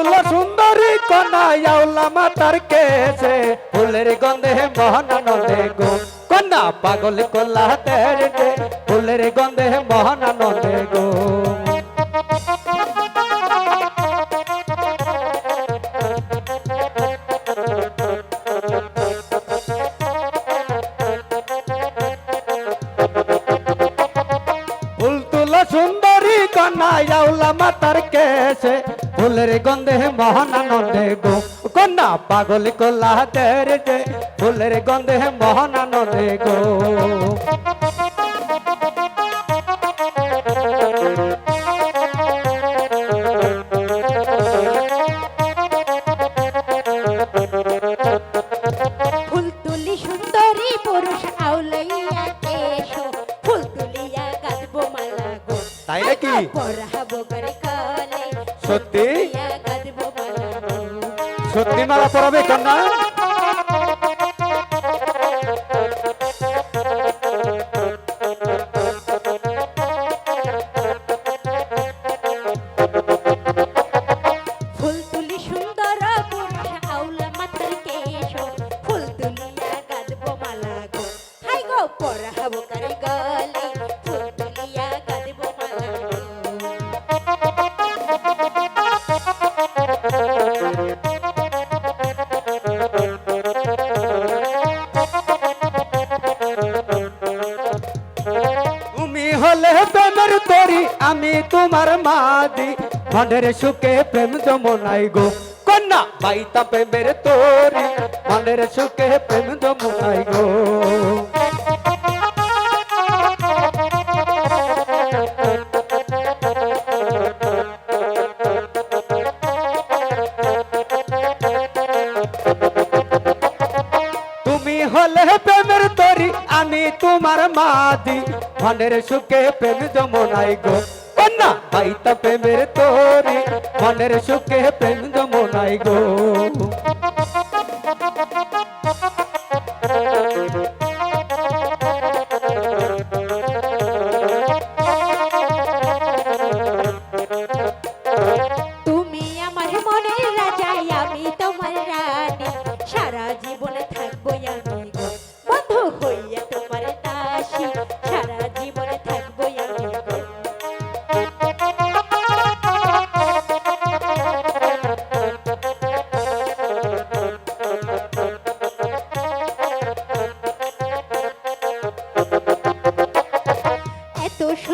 তুলা সুন্দরী কন্যা আউলা মাতার কেসে ফুলের গন্ধে মহানন্দে গো। কন্যা পাগল কোল্লা তেরে ফুলের গন্ধে মহানন্দে গো। সুন্দরী কন্যা আউলা মাতার কেসে ফুলের গন্ধে মহানন্দে গো। কন্যা পাগল কোল্লা তেরে ফুলের গন্ধে মহানন্দে গো। ফুল তুলি সুন্দরী সত্যি মারা পড়াবে কন্যা আমি তোমার মাদি। মনের সুখে প্রেম যমুনাই গো। কন্যা, বাইতা প্রেমের তরি। মনের সুখে প্রেম যমুনাই গো। হলে প্রেমের তরি, আমি তোমার মাদি। মনের সুখে প্রেম যমুনাই গো। কন্যা বাইতা প্রেমের তোরে মনের সুখে প্রেম যমুনাই গো।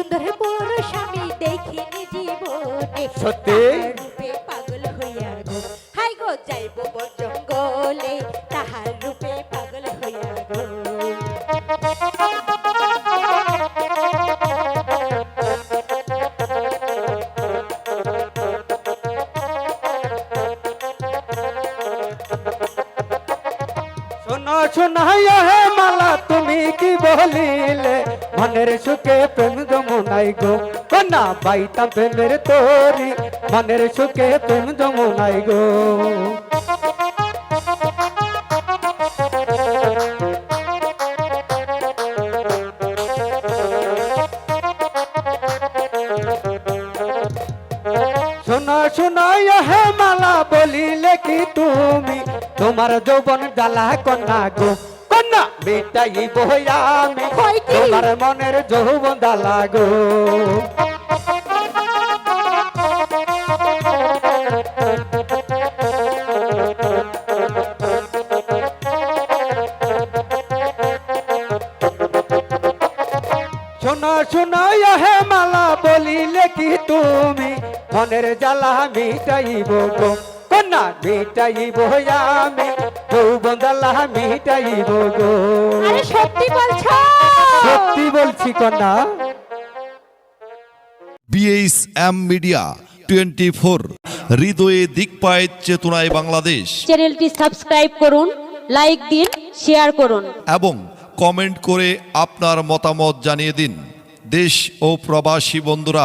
সুন্দর পুরুষ আমি দেখিনি জীবনে। সত্যি? রূপে পাগল হইয়া গো। হাই গো যাইব জঙ্গলে। তাহার রূপে পাগল হইয়া গো। শোনো শোনো মালা তুমি কি বলিলে? মনের সুখে প্রেম যমুনাই গো। কন্যা, বাইতা প্রেমের তরি। মনের সুখে প্রেম যমুনাই গো। হে মালা বলিলে কি তুমি? তোমার যৌবন জ্বালা কন্যা গো। কন্যা বেটাই হয় কি? তোমার মনের যৌবন জ্বালা গো। শোনো শোনো হে মালা বলিলে কি তুমি? মনের জ্বালা মিটাইব কন্যা মিটাইব আমি যৌবন জ্বালা মিটাইব গো। আরে সত্যি বলছো? সত্যি বলছি কন্যা। BH M media twenty four হৃদয়ে চেতনায় বাংলাদেশ। চ্যানেলটি সাবস্ক্রাইব করুন লাইক দিন শেয়ার করুন। এবং কমেন্ট করে আপনার মতামত জানিয়ে দিন। দেশ ও প্রবাসী বন্ধুরা।